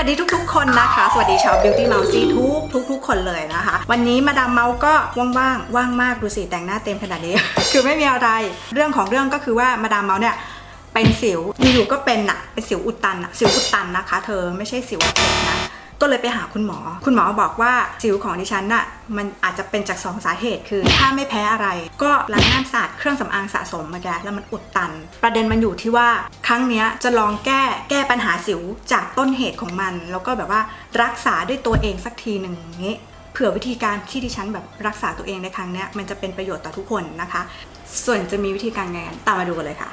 สวัสดีทุกๆ คนนะคะ สวัสดีชาว Beauty m o u s e ทุกทุกทุกคนเลยนะคะ วันนี้มาดามเมาส์ก็ว่างๆ ว่างมากดูสิแต่งหน้าเต็มขนาดนี้ คือไม่มีอะไร เรื่องของเรื่องก็คือว่ามาดามเมาส์เนี่ยเป็นสิวอยู่ๆก็เป็นอะเป็นสิวอุดตันอะสิวอุดตันนะคะ เธอไม่ใช่สิวอักเสบนะ ก็เลยไปหาคุณหมอ คุณหมอบอกว่าสิวของดิฉันน่ะมันอาจจะเป็นจากสองสาเหตุคือ ถ้าไม่แพ้อะไร ก็ล้างน้าสะอาดเครื่องสำอางสะสมมาแกแล้วมันอุดตัน ประเด็นมันอยู่ที่ว่าครั้งเนี้ยจะลองแก้แก้ปัญหาสิวจากต้นเหตุของมัน แล้วก็แบบว่ารักษาด้วยตัวเองสักทีหนึ่งงี้เผื่อวิธีการที่ดิฉันแบบรักษาตัวเองในครั้งเนี้ยมันจะเป็นประโยชน์ต่อทุกคนนะคะ ส่วนจะมีวิธีการไงตามมาดูกันเลยค่ะ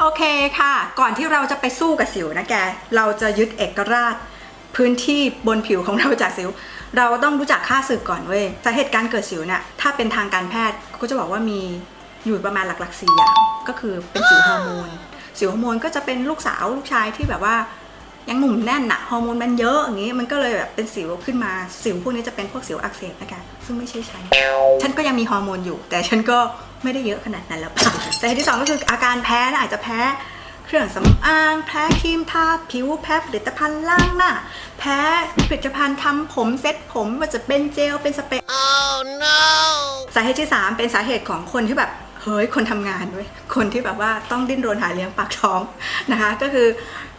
โอเคค่ะ ก่อนที่เราจะไปสู้กับสิวนะแก เราจะยึดเอกราช พื้นที่บนผิวของเราจากสิว เราต้องรู้จักค่าศึกก่อนเว้ยสาเหตุการเกิดสิวเนี่ยถ้าเป็นทางการแพทย์เขาก็จะบอกว่ามีอยู่ประมาณหลักๆสี่อย่าง ก็คือเป็นสิวฮอร์โมนสิวฮอร์โมนก็จะเป็นลูกสาวลูกชายที่แบบว่ายังหนุ่มแน่นอะฮอร์โมนมันเยอะอย่างนี้มันก็เลยแบบเป็นสิวขึ้นมาสิวพวกนี้จะเป็นพวกสิวอักเสบนะคะซึ่งไม่ใช่ฉันฉันก็ยังมีฮอร์โมนอยู่ แต่ฉันก็ไม่ได้เยอะขนาดนั้นแล้วค่ะสาเหตุที่สองก็คืออาการแพ้นะอาจจะแพ้ เครื่องสำอาง แพ้ครีมทาผิว แพ้ผลิตภัณฑ์ล้างหน้า แพ้ผลิตภัณฑ์ทำผมเซ็ตผมไม่ว่าจะเป็นเจลเป็นสเปรย์ Oh no! สาเหตุที่ 3 เป็นสาเหตุของคนที่แบบเฮ้ยคนทำงานด้วยคนที่แบบว่าต้องดิ้นรนหาเลี้ยงปากท้องนะคะ ก็คือ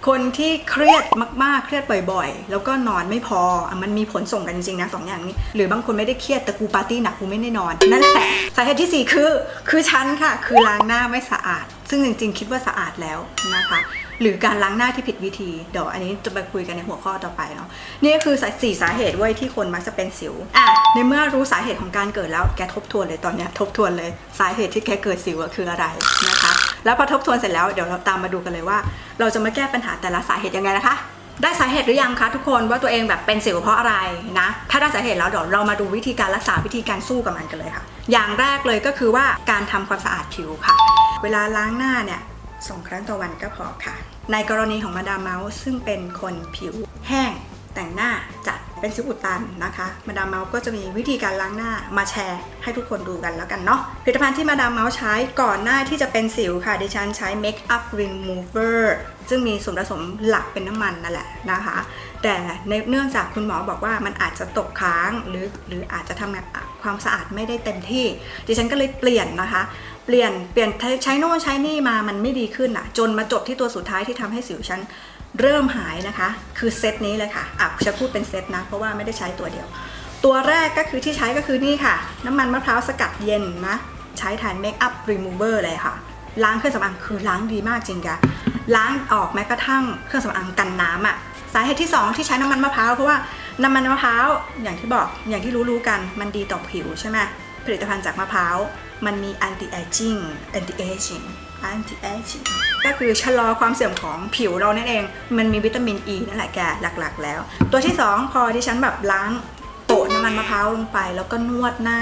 คนที่เครียดมากๆ เครียดบ่อยๆ แล้วก็นอนไม่พออะมันมีผลส่งกันจริงๆนะสองอย่างนี้ หรือบางคนไม่ได้เครียดแต่กูปาร์ตี้หนักกูไม่ได้นอน นั่นแหละสาเหตุที่ 4 คือ คือฉันค่ะ คือล้างหน้าไม่สะอาด ซึ่งจริงๆ คิดว่าสะอาดแล้วนะคะหรือการล้างหน้าที่ผิดวิธี เดี๋ยวอันนี้จะไปคุยกันในหัวข้อต่อไปเนาะนี่ก็คือสี่สาเหตุเว้ยที่คนมักจะเป็นสิวอะในเมื่อรู้สาเหตุของการเกิดแล้วแกทบทวนเลยตอนเนี้ยทบทวนเลยสาเหตุที่แกเกิดสิวอะคืออะไรนะคะแล้วพอทบทวนเสร็จแล้วเดี๋ยวเราตามมาดูกันเลยว่า เราจะมาแก้ปัญหาแต่ละสาเหตุยังไงนะคะได้สาเหตุหรือยังคะทุกคนว่าตัวเองแบบเป็นสิวเพราะอะไรนะ ถ้าได้สาเหตุแล้วเดี๋ยวเรามาดูวิธีการรักษาวิธีการสู้กับมันกันเลยค่ะ อย่างแรกเลยก็คือว่าการทำความสะอาดผิวค่ะ เวลาล้างหน้าเนี่ยสองครั้งต่อวันก็พอค่ะ ในกรณีของมาดามเมาส์ซึ่งเป็นคนผิวแห้งแต่งหน้าจัดเป็นสิวอุดตันนะคะ มาดามเมาส์ก็จะมีวิธีการล้างหน้ามาแชร์ ให้ทุกคนดูกันแล้วกันเนาะผลิตภัณฑ์ที่มาดามเมาส์ใช้ก่อนหน้าที่จะเป็นสิวค่ะ ดิฉันใช้ Make Up Remover ซึ่งมีส่วนผสมหลักเป็นน้ำมันนั่นแหละนะคะ แต่ในเนื่องจากคุณหมอบอกว่ามันอาจจะตกค้างหรือหรืออาจจะทำความสะอาดไม่ได้เต็มที่ ดิฉันก็เลยเปลี่ยนนะคะ เปลี่ยนเปลี่ยนใช้โน่ใช้นี่มามันไม่ดีขึ้นอะจนมาจบที่ตัวสุดท้ายที่ทำให้สิวฉันเริ่มหายนะคะ คือเซตนี้เลยค่ะอะจะพูดเป็นเซตนะ เพราะว่าไม่ได้ใช้ตัวเดียว ตัวแรกก็คือที่ใช้ก็คือนี่ค่ะ น้ำมันมะพร้าวสกัดเย็นนะ ใช้แทนเมคอัพรีมูเวอร์เลยค่ะ ล้างเครื่องสำอางคือล้างดีมากจริงค่ะล้างออกแม้กระทั่งเครื่องสำอางกันน้ำอะสาเหตุที่ 2 ที่ใช้น้ำมันมะพร้าวเพราะว่าน้ำมันมะพร้าวอย่างที่บอกอย่างที่รู้ๆกันมันดีต่อผิวใช่ไหมผลิตภัณฑ์จากมะพร้าว มันมี anti aging anti aging anti aging ก็คือชะลอความเสื่อมของผิวเรานั่นเอง มันมีวิตามินอ e ีนั่นแหละแกหลักๆ แล้ว ตัวที่ 2 พอที่ฉันแบบล้างโปะน้ำมันมะพร้าวลงไป แล้วก็นวดหน้า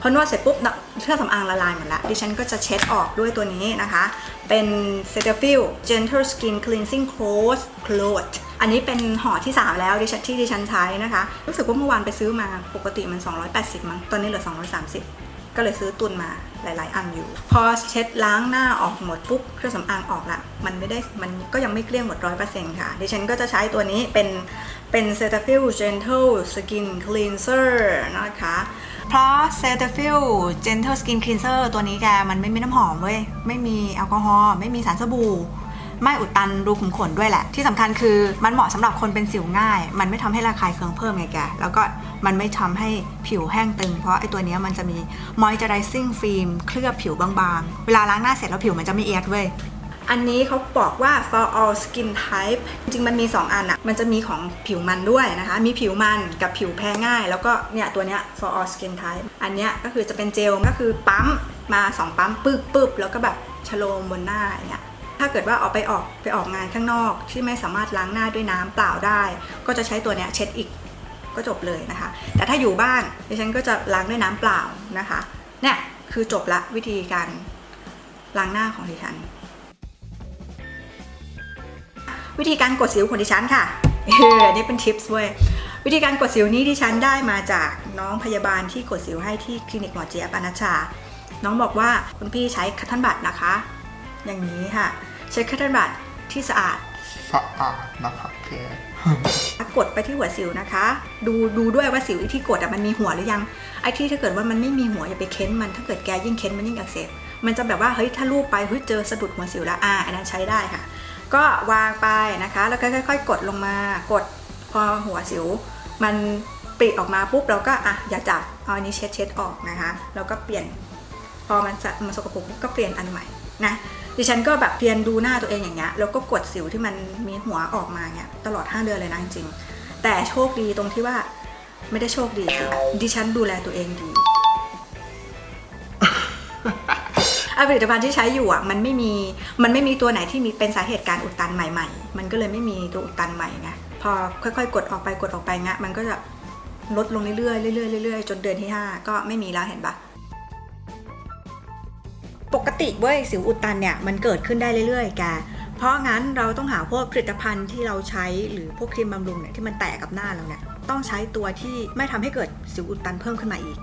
พอนวดเสร็จปุ๊บเครื่องสำอางละลายหมดแล้วดิฉันก็จะเช็ดออกด้วยตัวนี้นะคะ เป็น Cetaphil Gentle Skin Cleansing Cloth Cloth อันนี้เป็นห่อที่ 3 แล้วดิฉันที่ดิฉันใช้นะคะ รู้สึกว่าเมื่อวานไปซื้อมาปกติมัน 280 มั้งตอนนี้เหลือ 230 ก็เลยซื้อตุนมาหลาย ๆ อันอยู่ พอเช็ดล้างหน้าออกหมดปุ๊บเครื่องสำอางออกละมันไม่ได้มันก็ยังไม่เกลี้ยงหมด100%ค่ะ ดิฉันก็จะใช้ตัวนี้เป็นเป็น Cetaphil Gentle Skin Cleanser นะคะ เพราะ Cetaphil Gentle Skin Cleanser ตัวนี้แกมันไม่มีน้ำหอมเว้ย ไม่มีแอลกอฮอล์ไม่มีสารสบู่ ไม่อุดตันรูขุมขนด้วยแหละ ที่สำคัญคือมันเหมาะสำหรับคนเป็นสิวง่าย มันไม่ทำให้ระคายเคืองเพิ่มไงแก แล้วก็มันไม่ทำให้ผิวแห้งตึง เพราะไอตัวนี้มันจะมี moisturizing film เคลือบผิวบางๆ เวลาล้างหน้าเสร็จแล้วผิวมันจะไม่เอียดเว้ยอันนี้เขาบอกว่า for all skin type จริงมันมี 2 อันอะมันจะมีของผิวมันด้วยนะคะ มีผิวมันกับผิวแพ้ง่าย แล้วก็เนี่ยตัวเนี้ย for all skin type อันเนี้ยก็คือจะเป็นเจล ก็คือปั๊มมา 2 ปั๊มปึ๊บปึ๊บแล้วก็แบบชโลมบนหน้าอย่างเงี้ย ถ้าเกิดว่าออกไปออกไปออกงานข้างนอกที่ไม่สามารถล้างหน้าด้วยน้ำเปล่าได้ ก็จะใช้ตัวเนี้ยเช็ดอีกก็จบเลยนะคะ แต่ถ้าอยู่บ้านดิฉันก็จะล้างด้วยน้ำเปล่านะคะเนี่ยคือจบละวิธีการล้างหน้าของดิฉัน วิธีการกดสิวของดิฉันค่ะเอออันนี้เป็นทิปส์เว้ยวิธีการกดสิวนี้ดิฉันได้มาจากน้องพยาบาลที่กดสิวให้ที่คลินิกหมอเจี๊ยบอนัชชา น้องบอกว่าคุณพี่ใช้คัตเทิลบัตนะคะ อย่างนี้ค่ะ ใช้คัตเทิลบัตที่สะอาดสะอาดนะคะแกกดไปที่หัวสิวนะคะ ดูดูด้วยว่าสิวที่กดอะมันมีหัวหรือยังไอ้ที่ถ้าเกิดว่ามันไม่มีหัวอย่าไปเค้นมันถ้าเกิดแกยิ่งเค้นมันยิ่งอักเสบมันจะแบบว่าเฮ้ยถ้าลูบไปเฮ้ยเจอสะดุดหัวสิวแล้วอ่าอันนั้นใช้ได้ค่ะ ก็วางไปนะคะ แล้วก็ค่อยๆกดลงมากดพอหัวสิว มันปริออกมาปุ๊บเราก็อะอย่าจับเอาอันนี้เช็ดเช็ดออกนะคะแล้วก็เปลี่ยน พอมันสะมันสกปรกปุ๊บก็เปลี่ยนอันใหม่นะ ดิฉันก็แบบเพียนดูหน้าตัวเองอย่างเงี้ยแล้วก็กดสิวที่มันมีหัวออกมาเงี้ยตลอด 5 เดือนเลยนะจริงๆแต่โชคดีตรงที่ว่าไม่ได้โชคดีสิดิฉันดูแลตัวเองดีอะผลิตภัณฑ์ที่ใช้อยู่อะมันไม่มีมันไม่มีตัวไหนที่มีเป็นสาเหตุการอุดตันใหม่ ๆ มันก็เลยไม่มีตัวอุดตันใหม่ไงพอค่อยๆ กดออกไปกดออกไปงะมันก็จะลดลงเรื่อยๆเรื่อยๆเรื่อยๆจนเดือนที่ 5 ก็ไม่มีแล้วเห็นปะ ปกติเว้ยสิวอุดตันเนี่ยมันเกิดขึ้นได้เรื่อยๆแกเพราะงั้นเราต้องหาพวกผลิตภัณฑ์ที่เราใช้หรือพวกครีมบำรุงเนี่ยที่มันแตกกับหน้าเราเนี่ยต้องใช้ตัวที่ไม่ทำให้เกิดสิวอุดตันเพิ่มขึ้นมาอีก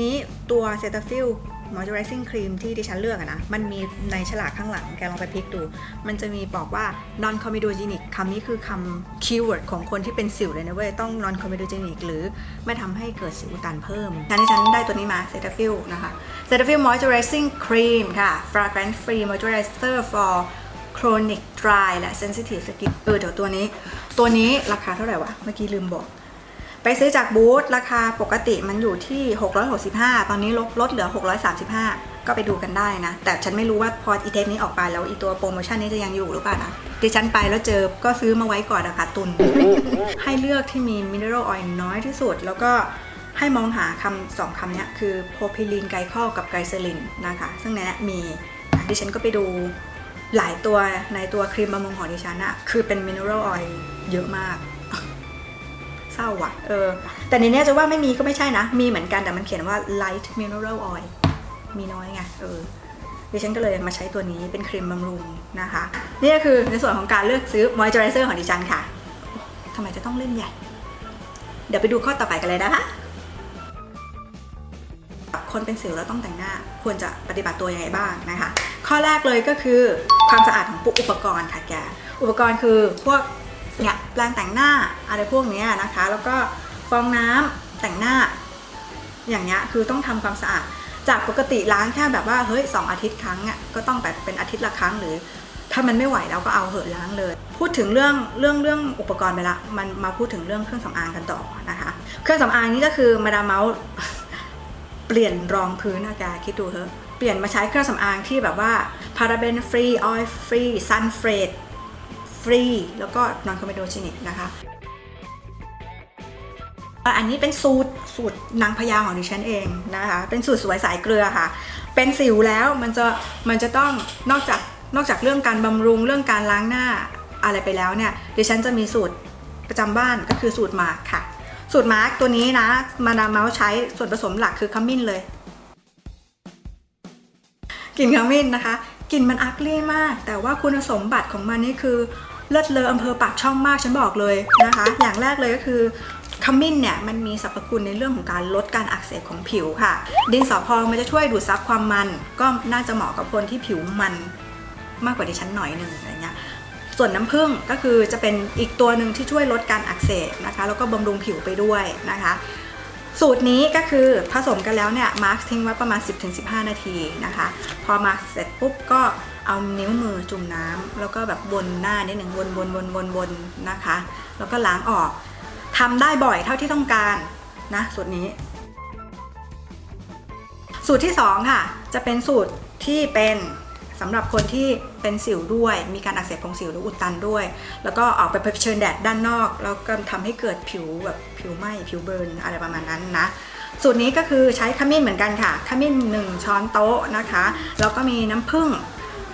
นี้ตัวเซตาฟิล moisturizing cream ที่ดิฉันเลือกนะ มันมีในฉลากข้างหลัง แกลองไปพลิกดู มันจะมีบอกว่า non comedogenic คำนี้คือคำ keyword ของคนที่เป็นสิวเลยนะเว้ย ต้อง non comedogenic หรือไม่ทำให้เกิดสิวอุดตันเพิ่มฉะนั้นดิฉันได้ตัวนี้มา Cetaphil นะคะ Cetaphil moisturizing cream ค่ะ fragrance free moisturizer for chronic dry และ sensitive skin เออเดี๋ยวตัวนี้ ตัวนี้ราคาเท่าไหร่วะ เมื่อกี้ลืมบอก ไปซื้อจากบูธราคาปกติมันอยู่ที่ 665 ตอนนี้ลดลดเหลือ 635 ก็ไปดูกันได้นะ แต่ฉันไม่รู้ว่าพออีเทปนี้ออกไปแล้วอีตัวโปรโมชั่นนี้จะยังอยู่หรือเปล่านะดิฉันไปแล้วเจอก็ซื้อมาไว้ก่อนนะคะตุน ให้เลือกที่มีมินเนอรัลออยล์น้อยที่สุด แล้วก็ให้มองหาคำสองคำนี้คือโพพิลีนไกลคอลกับไกลเซลินนะคะ ซึ่งในนี้มีดิฉันก็ไปดูหลายตัวในตัวครีมบำรุงของดิฉันอะคือเป็นมินเนอรัลออยล์เยอะมาก เศร้าว่ะเออ แต่ในเนี้ยจะว่าไม่มีก็ไม่ใช่นะ มีเหมือนกันแต่มันเขียนว่า light mineral oil มีน้อยไงเออดิฉันก็เลยมาใช้ตัวนี้เป็นครีมบำรุงนะคะ นี่ก็คือในส่วนของการเลือกซื้อ moisturizer ของดิฉันค่ะทำไมจะต้องเล่นใหญ่ เดี๋ยวไปดูข้อต่อไปกันเลยนะคะคนเป็นสิวแล้วต้องแต่งหน้าควรจะปฏิบัติตัวยังไงบ้างนะคะ ข้อแรกเลยก็คือความสะอาดของอุปกรณ์ค่ะแกอุปกรณ์คือพวก เนี่ยแปรงแต่งหน้าอะไรพวกนี้นะคะ แล้วก็ฟองน้ำแต่งหน้า อย่างเงี้ยคือต้องทำความสะอาด จากปกติล้างแค่แบบว่าเฮ้ยสองอาทิตย์ครั้งอะก็ต้องแบบเป็นอาทิตย์ละครั้งหรือ ถ้ามันไม่ไหวเราก็เอาเหอะล้างเลย พูดถึงเรื่องเรื่องเรื่องอุปกรณ์ไปละมันมาพูดถึงเรื่องเครื่องสำอางกันต่อนะคะ เครื่องสำอางนี่ก็คือมาดามเมาส์เปลี่ยนรองพื้นอากาคิดดูเถอะเปลี่ยนมาใช้เครื่องสำอางที่แบบว่าพาราเบนฟรีออยล์ฟรีซันเฟรด ฟรี แล้วก็นอนคอมเมโดชินิกนะคะอันนี้เป็นสูตรสูตรนางพญาของดิฉันเองนะคะ เป็นสูตรสวยสายเกลือค่ะ เป็นสิวแล้วมันจะมันจะต้องนอกจากนอกจากเรื่องการบำรุงเรื่องการล้างหน้าอะไรไปแล้วเนี่ยดิฉันจะมีสูตรประจำบ้านก็คือสูตรมาร์กค่ะ สูตรมาร์กตัวนี้นะมาดามเมาส์ใช้ส่วนผสมหลักคือขมิ้นเลยกลิ่นขมิ้นนะคะกลิ่นมันอักลี่มาก แต่ว่าคุณสมบัติของมันนี่คือ เลิศเลออำเภอปากช่องมากฉันบอกเลยนะคะ อย่างแรกเลยก็คือขมิ้นเนี่ยมันมีสรรพคุณในเรื่องของการลดการอักเสบของผิวค่ะ ดินสอพองมันจะช่วยดูดซับความมัน ก็น่าจะเหมาะกับคนที่ผิวมันมากกว่าดิฉันหน่อยหนึ่งอะไรเงี้ยส่วนน้ำผึ้งก็คือจะเป็นอีกตัวหนึ่งที่ช่วยลดการอักเสบนะคะ แล้วก็บำรุงผิวไปด้วยนะคะ สูตรนี้ก็คือผสมกันแล้วเนี่ยมาร์คทิ้งไว้ประมาณ 10-15 นาทีนะคะ พอมาร์คเสร็จปุ๊บก็ เอานิ้วมือจุ่มน้ำแล้วก็แบบวนหน้านิดหนึ่งวนวนวนวนวนนะคะ แล้วก็ล้างออกทำได้บ่อยเท่าที่ต้องการนะสูตรนี้ สูตรที่ 2 ค่ะ จะเป็นสูตรที่เป็นสำหรับคนที่เป็นสิวด้วย มีการอักเสบของสิวหรืออุดตันด้วย แล้วก็ออกไปเผชิญแดดด้านนอก แล้วก็ทำให้เกิดผิวแบบผิวไหม้ผิวเบิร์นอะไรประมาณนั้นนะสูตรนี้ก็คือใช้ขมิ้นเหมือนกันค่ะ ขมิ้น 1 ช้อนโต๊ะนะคะ แล้วก็มีน้ำผึ้ง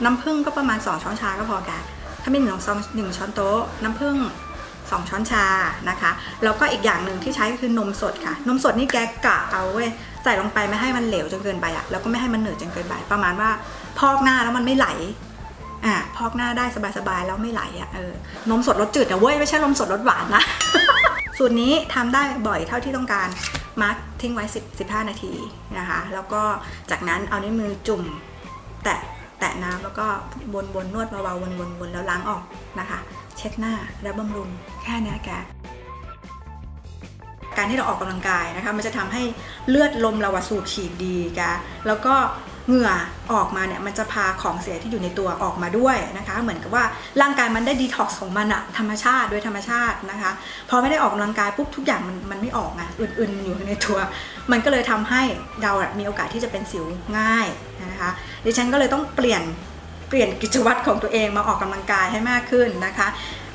น้ำผึ้งก็ประมาณ 2 ช้อนชาก็พอกันขมิ้นหนึ่งซองหนึ่งช้อนโต๊ะ น้ำผึ้ง2 ช้อนชานะคะ แล้วก็อีกอย่างหนึ่งที่ใช้คือนมสดค่ะ นมสดนี่แกกะเอาเว้ยใส่ลงไปไม่ให้มันเหลวจนเกินไปอะแล้วก็ไม่ให้มันเหนืดจนเกินไป ประมาณว่าพอกหน้าแล้วมันไม่ไหลอะพอกหน้าได้สบายๆแล้วไม่ไหลอะเออนมสดรสจืดนะเว้ยไม่ใช่นมสดรสหวานนะสูตรนี้ทำได้บ่อยเท่าที่ต้องการมาร์คทิ้งไว้ 10 15 นาทีนะคะ แล้วก็จากนั้นเอานิ้วมือจุ่มแตะ แตะน้ำแล้วก็วนวนนวดเบาๆวนวนวนแล้วล้างออกนะคะ เช็ดหน้าแล้วบำรุงแค่นี้แกการที่เราออกกำลังกายนะคะ มันจะทำให้เลือดลมเราสูบฉีดดีแกแล้วก็ เหงื่อออกมาเนี่ยมันจะพาของเสียที่อยู่ในตัวออกมาด้วยนะคะ เหมือนกับว่าร่างกายมันได้ดีท็อกซ์ของมันอะธรรมชาติโดยธรรมชาตินะคะพอไม่ได้ออกกำลังกายปุ๊บทุกอย่างมันมันไม่ออกไงอื่นๆอยู่ในตัว มันก็เลยทำให้เรามีโอกาสที่จะเป็นสิวง่ายนะคะดิฉันก็เลยต้องเปลี่ยนเปลี่ยนกิจวัตรของตัวเองมาออกกำลังกายให้มากขึ้นนะคะ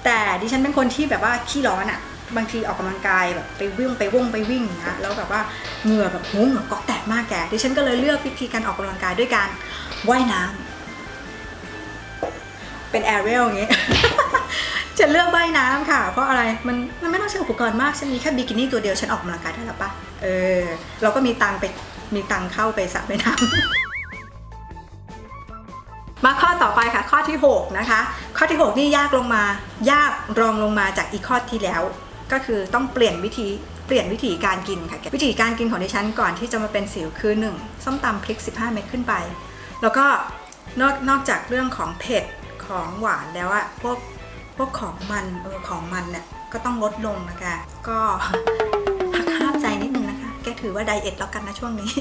แต่ดิฉันเป็นคนที่แบบว่าขี้ร้อนอะ บางทีออกกำลังกายแบบไปวิ่งไปว่งไปวิ่งนะแล้วแบบว่าเหงื่อแบบหูเหงื่อกอกแตกมากแกดิฉันก็เลยเลือกวิธีการออกกำลังกายด้วยการว่ายน้ำเป็นแอเรียลอย่างเงี้ยจะเลือกว่ายน้ำค่ะ เพราะอะไรมันมันไม่ต้องใช้อุปกรณ์มากฉันมีแค่บิกินี่ตัวเดียวฉันออกกำลังกายได้แล้วปะเออเราก็มีตังไปมีตังเข้าไปสระว่ายน้ำมาข้อต่อไปค่ะ ข้อที่ 6 นะคะ ข้อที่ 6 นี่ยากลงมายากรองลงมาจากอีกข้อที่แล้ว ก็คือต้องเปลี่ยนวิธีเปลี่ยนวิธีการกินค่ะวิธีการกินของดิฉันก่อนที่จะมาเป็นสิวคือ 1. ส้มตำพริก 15 เม็ดขึ้นไป แล้วก็นอกนอกจากเรื่องของเผ็ดของหวานแล้วอะพวกพวกของมันเออของมันเนี่ยก็ต้องลดลงนะคะก็หักห้ามใจนิดนึงนะคะ แกถือว่าไดเอทแล้วกันนะช่วงนี้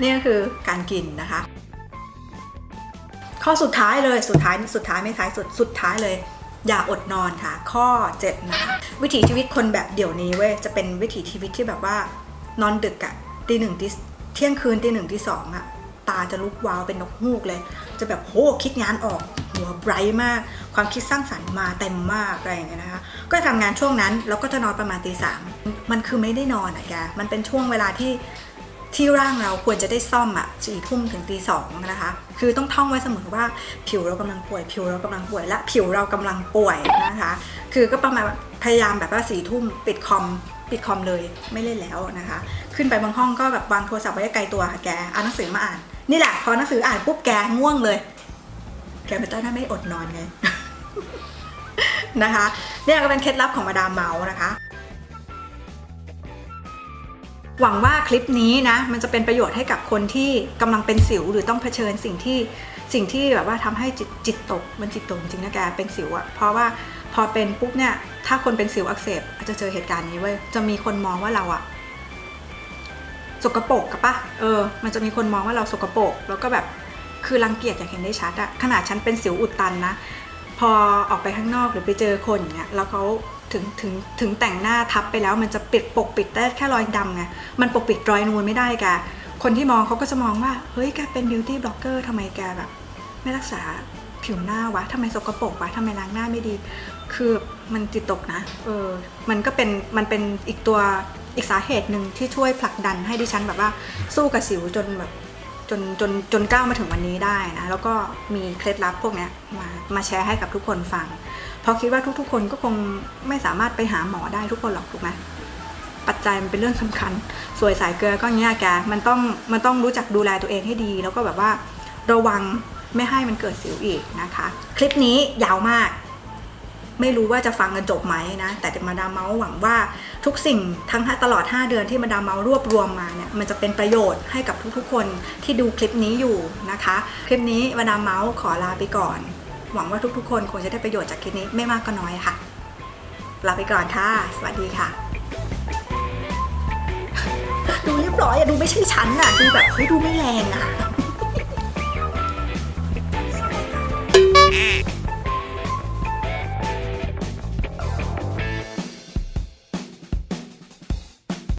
นี่ก็คือการกินนะคะ ข้อสุดท้ายเลยสุดท้ายสุดท้ายไม่ท้ายสุดสุดท้ายเลย อย่าอดนอนค่ะ ข้อ7นะคะวิถีชีวิตคนแบบเดี๋ยวนี้เว้ยจะเป็นวิถีชีวิตที่แบบว่านอนดึกอะตีหนึ่งตีเที่ยงคืนตีหนึ่งตีสองอะตาจะลุกวาวเป็นนกฮูกเลย จะแบบโหคิดงานออกหัวไบรท์มาก ความคิดสร้างสรรค์มาเต็มมากอะไรอย่างเงี้ยนะคะ ก็จะทำงานช่วงนั้นแล้วก็จะนอนประมาณตีสามมันคือไม่ได้นอนอะแกมันเป็นช่วงเวลาที่ ที่ร่างเราควรจะได้ซ่อมอะสี่ทุ่มถึงตีสองนะคะ คือต้องท่องไว้เสมอว่าผิวเรากำลังป่วย ผิวเรากำลังป่วยและผิวเรากำลังป่วยนะคะ คือก็ประมาณพยายามแบบว่าสี่ทุ่มปิดคอมปิดคอมเลยไม่เล่นแล้วนะคะ ขึ้นไปบางห้องก็แบบวางโทรศัพท์ไว้ไกลตัวค่ะแกเอาหนังสือมาอ่าน นี่แหละพอหนังสืออ่านปุ๊บแกง่วงเลย แกเป็นต้นไม่อดนอนไงนะคะเนี่ยก็เป็นเคล็ดลับของมาดามเมาส์นะคะ หวังว่าคลิปนี้นะมันจะเป็นประโยชน์ให้กับคนที่กำลังเป็นสิวหรือต้องเผชิญสิ่งที่สิ่งที่แบบว่าทำให้จิตจิตตกมันจิตตกจริงนะแกเป็นสิวอะเพราะว่าพอเป็นปุ๊บเนี่ยถ้าคนเป็นสิวอักเสบอาจจะเจอเหตุการณ์นี้เว้ยจะมีคนมองว่าเราอะสกปรกกับปะเออ มันจะมีคนมองว่าเราสกปรกแล้วก็แบบคือรังเกียจอย่างเห็นได้ชัดอะขนาดฉันเป็นสิวอุดตันนะ อออกไปข้างนอกหรือไปเจอคนอย่างเงี้ยแล้วเขาถึงถึงถึงแต่งหน้าทับไปแล้วมันจะปิดปกปิดได้แค่รอยดำไงมันปกปิดรอยนูนไม่ได้แกคนที่มองเขาก็จะมองว่า เฮ้ยแกเป็นบิวตี้บล็อกเกอร์ทำไมแกแบบ ไม่รักษาผิวหน้าวะทำไมสกปรกวะทำไมล้างหน้าไม่ดี คือมันจิตตกนะ เออ มันก็เป็น มันเป็นอีกตัว อีกสาเหตุหนึ่งที่ช่วยผลักดันให้ดิฉันแบบว่าสู้กับสิวจนแบบ จนจนจนก้าวมาถึงวันนี้ได้นะแล้วก็มีเคล็ดลับพวกนี้มามาแชร์ให้กับทุกคนฟัง เพราะคิดว่าทุกๆ คนก็คงไม่สามารถไปหาหมอได้ทุกคนหรอกถูกไหมปัจจัยมันเป็นเรื่องสำคัญ สวยสายเกลือก็เงี้ยแกมันต้องมันต้องรู้จักดูแลตัวเองให้ดี แล้วก็แบบว่าระวังไม่ให้มันเกิดสิวอีกนะคะ คลิปนี้ยาวมาก ไม่รู้ว่าจะฟังกันจบไหมนะ แต่มาดามเมาส์หวังว่าทุกสิ่งทั้งตลอด 5 เดือนที่มาดามเมาส์รวบรวมมาเนี่ยมันจะเป็นประโยชน์ให้กับทุกๆ คนที่ดูคลิปนี้อยู่นะคะ คลิปนี้มาดามเมาส์ขอลาไปก่อน หวังว่าทุกๆ คนคงจะได้ประโยชน์จากคลิปนี้ไม่มากก็น้อยค่ะ ลาไปก่อนค่ะ สวัสดีค่ะ ดูเรียบร้อยอะดูไม่ใช่ชั้นอะดูแบบเฮ้ยดูไม่แรงอะ